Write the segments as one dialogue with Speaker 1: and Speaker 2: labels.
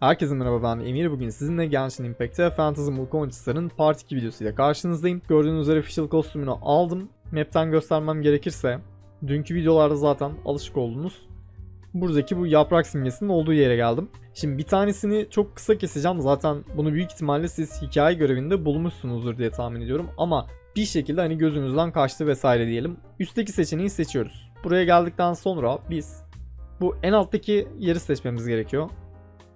Speaker 1: Herkese merhaba ben Emir. Bugün sizinle Genshin Impact'te Phantasm Mulkonçisar'ın Part 2 videosuyla karşınızdayım. Gördüğünüz üzere official kostümünü aldım. Map'ten göstermem gerekirse, dünkü videolarda zaten alışık oldunuz. Buradaki bu yaprak simgesinin olduğu yere geldim. Şimdi bir tanesini çok kısa keseceğim. Zaten bunu büyük ihtimalle siz hikaye görevinde bulmuşsunuzdur diye tahmin ediyorum. Ama bir şekilde hani gözünüzden kaçtı vesaire diyelim. Üstteki seçeneği seçiyoruz. Buraya geldikten sonra biz bu en alttaki yeri seçmemiz gerekiyor.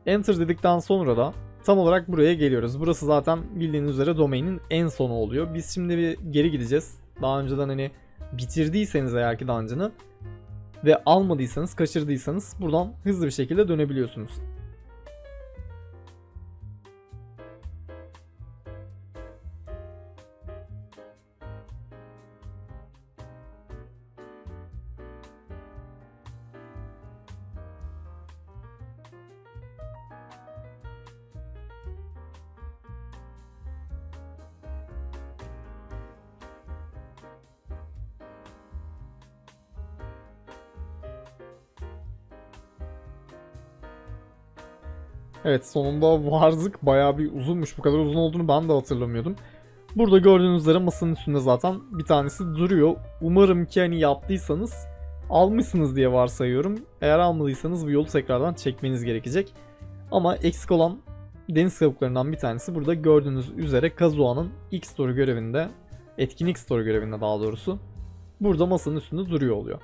Speaker 1: Enter dedikten sonra da tam olarak buraya geliyoruz. Burası zaten bildiğiniz üzere domainin en sonu oluyor. Biz şimdi bir geri gideceğiz. Daha önceden hani bitirdiyseniz eğer ki dungeon'ı ve almadıysanız, kaçırdıysanız buradan hızlı bir şekilde dönebiliyorsunuz. Evet sonunda vardık. Bayağı bir uzunmuş. Bu kadar uzun olduğunu ben de hatırlamıyordum. Burada gördüğünüz üzere masanın üstünde zaten bir tanesi duruyor. Umarım ki hani yaptıysanız almışsınız diye varsayıyorum. Eğer almadıysanız bu yolu tekrardan çekmeniz gerekecek. Ama eksik olan deniz kabuklarından bir tanesi burada gördüğünüz üzere Kazuha'nın ilk story görevinde, etkinlik story görevinde daha doğrusu. Burada masanın üstünde duruyor oluyor.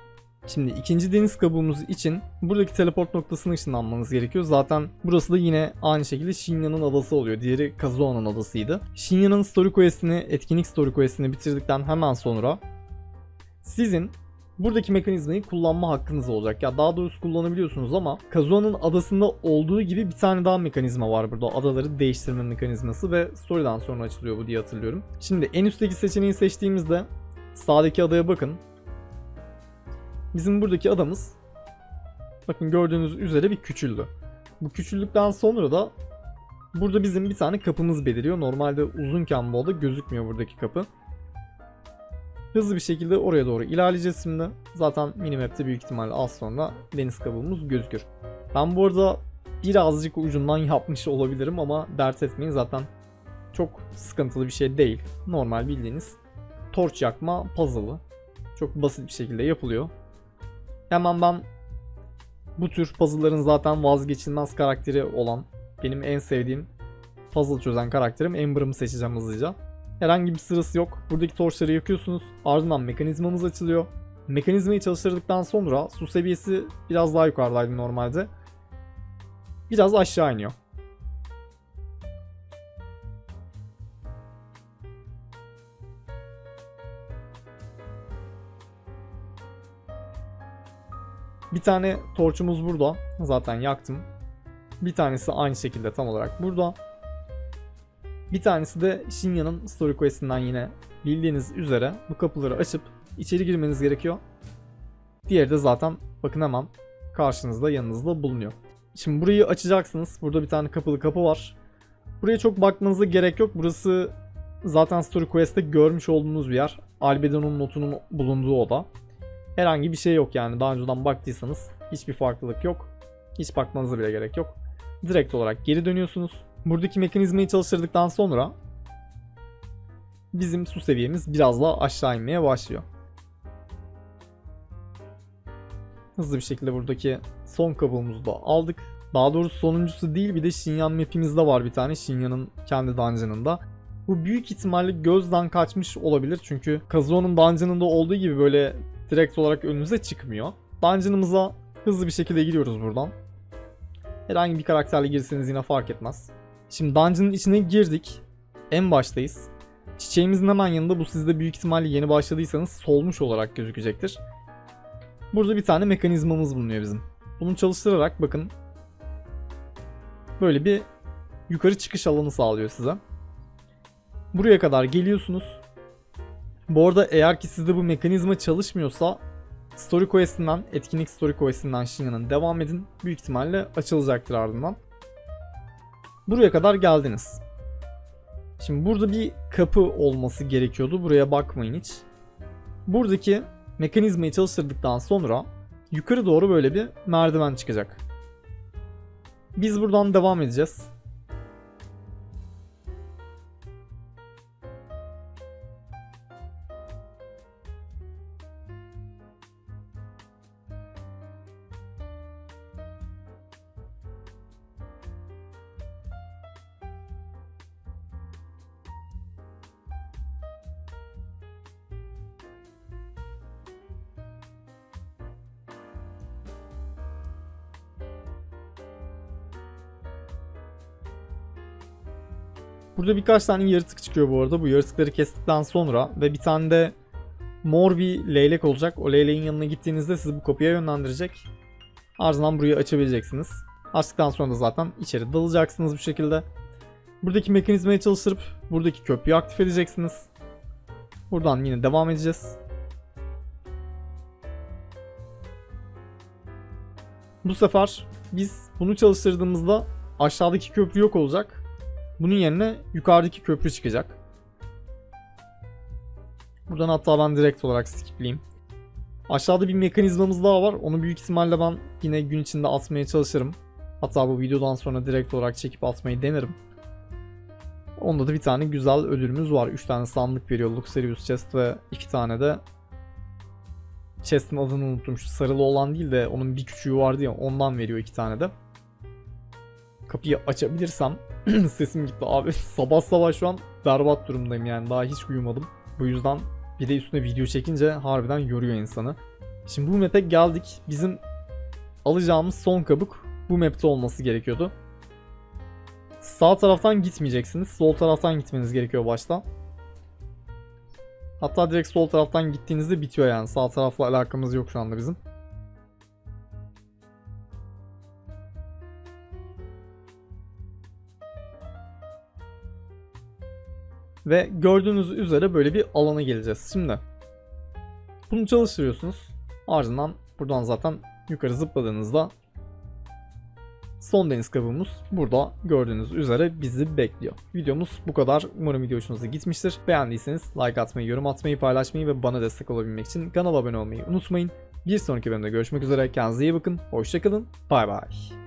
Speaker 1: Şimdi ikinci deniz kabuğumuz için buradaki teleport noktasına ışınlanmanız gerekiyor. Zaten burası da yine aynı şekilde Shinya'nın adası oluyor. Diğeri Kazuha'nın adasıydı. Shinya'nın story quest'ini, etkinlik story quest'ini bitirdikten hemen sonra sizin buradaki mekanizmayı kullanma hakkınız olacak. Ya daha doğrusu kullanabiliyorsunuz ama Kazuha'nın adasında olduğu gibi bir tane daha mekanizma var burada. Adaları değiştirme mekanizması ve story'den sonra açılıyor bu diye hatırlıyorum. Şimdi en üstteki seçeneği seçtiğimizde sağdaki adaya bakın. Bizim buradaki adamız bakın gördüğünüz üzere bir küçüldü. Bu küçüldükten sonra da burada bizim bir tane kapımız beliriyor. Normalde uzunken bu oda gözükmüyor buradaki kapı. Hızlı bir şekilde oraya doğru ilerleyeceğiz şimdi. Zaten minimap'te büyük ihtimalle az sonra deniz kabuğumuz gözükür. Ben bu arada birazcık ucundan yapmış olabilirim ama dert etmeyin zaten çok sıkıntılı bir şey değil. Normal bildiğiniz torç yakma puzzle'ı. Çok basit bir şekilde yapılıyor. Hemen ben bu tür puzzle'ların zaten vazgeçilmez karakteri olan benim en sevdiğim puzzle çözen karakterim Amber'ımı seçeceğim hızlıca. Herhangi bir sırası yok. Buradaki torçları yakıyorsunuz. Ardından mekanizmamız açılıyor. Mekanizmayı çalıştırdıktan sonra su seviyesi biraz daha yukarıdaydı normalde. Biraz aşağı iniyor. Bir tane torçumuz burada. Zaten yaktım. Bir tanesi aynı şekilde tam olarak burada. Bir tanesi de Shinya'nın story quest'inden yine bildiğiniz üzere bu kapıları açıp içeri girmeniz gerekiyor. Diğeri de zaten bakın hemen karşınızda yanınızda bulunuyor. Şimdi burayı açacaksınız. Burada bir tane kapılı kapı var. Buraya çok bakmanıza gerek yok. Burası zaten story quest'te görmüş olduğunuz bir yer. Albedo'nun notunun bulunduğu oda. Herhangi bir şey yok yani. Daha önceden baktıysanız hiçbir farklılık yok. Hiç bakmanıza bile gerek yok. Direkt olarak geri dönüyorsunuz. Buradaki mekanizmayı çalıştırdıktan sonra bizim su seviyemiz biraz daha aşağı inmeye başlıyor. Hızlı bir şekilde buradaki son kabuğumuzu da aldık. Daha doğrusu sonuncusu değil bir de Shinyan map'imizde var bir tane Shinyan'ın kendi dungeon'ında. Bu büyük ihtimalle gözden kaçmış olabilir çünkü Kazuo'nun dungeon'ında olduğu gibi böyle direkt olarak önümüze çıkmıyor. Dungeon'ımıza hızlı bir şekilde giriyoruz buradan. Herhangi bir karakterle girseniz yine fark etmez. Şimdi dungeon'ın içine girdik. En baştayız. Çiçeğimizin hemen yanında bu sizde büyük ihtimalle yeni başladıysanız solmuş olarak gözükecektir. Burada bir tane mekanizmamız bulunuyor bizim. Bunu çalıştırarak bakın böyle bir yukarı çıkış alanı sağlıyor size. Buraya kadar geliyorsunuz. Bu arada eğer ki sizde bu mekanizma çalışmıyorsa Story Quest'inden, etkinlik Story Quest'inden Shinya'nın devam edin. Büyük ihtimalle açılacaktır ardından. Buraya kadar geldiniz. Şimdi burada bir kapı olması gerekiyordu. Buraya bakmayın hiç. Buradaki mekanizmayı çalıştırdıktan sonra yukarı doğru böyle bir merdiven çıkacak. Biz buradan devam edeceğiz. Burada birkaç tane yaratık çıkıyor bu arada. Bu yaratıkları kestikten sonra ve bir tane de mor bir leylek olacak. O leyleğin yanına gittiğinizde sizi bu kapıya yönlendirecek. Ardından burayı açabileceksiniz. Açtıktan sonra da zaten içeri dalacaksınız bu şekilde. Buradaki mekanizmayı çalıştırıp buradaki köprüyü aktif edeceksiniz. Buradan yine devam edeceğiz. Bu sefer biz bunu çalıştırdığımızda aşağıdaki köprü yok olacak. Bunun yerine yukarıdaki köprü çıkacak. Buradan hatta ben direkt olarak skipleyeyim. Aşağıda bir mekanizmamız daha var. Onu büyük ihtimalle ben yine gün içinde atmaya çalışırım. Hatta bu videodan sonra direkt olarak çekip atmayı denerim. Onda da bir tane güzel ödülümüz var. 3 tane sandık veriyor Luxurious Chest ve 2 tane de Chest'in adını unuttum. Şu sarılı olan değil de onun bir küçüğü vardı ya ondan veriyor 2 tane de. Kapıyı açabilirsem sesim gitti abi. Sabah sabah şu an berbat durumdayım yani daha hiç uyumadım. Bu yüzden bir de üstüne video çekince harbiden yoruyor insanı. Şimdi bu map'e geldik. Bizim alacağımız son kabuk bu map'te olması gerekiyordu. Sağ taraftan gitmeyeceksiniz. Sol taraftan gitmeniz gerekiyor başta. Hatta direkt sol taraftan gittiğinizde bitiyor yani. Sağ tarafla alakamız yok şu anda bizim. Ve gördüğünüz üzere böyle bir alana geleceğiz. Şimdi bunu çalıştırıyorsunuz. Ardından buradan zaten yukarı zıpladığınızda son deniz kabuğumuz burada gördüğünüz üzere bizi bekliyor. Videomuz bu kadar. Umarım video hoşunuza gitmiştir. Beğendiyseniz like atmayı, yorum atmayı, paylaşmayı ve bana destek olabilmek için kanala abone olmayı unutmayın. Bir sonraki bölümde görüşmek üzere. Kendinize iyi bakın. Hoşçakalın. Bay bay.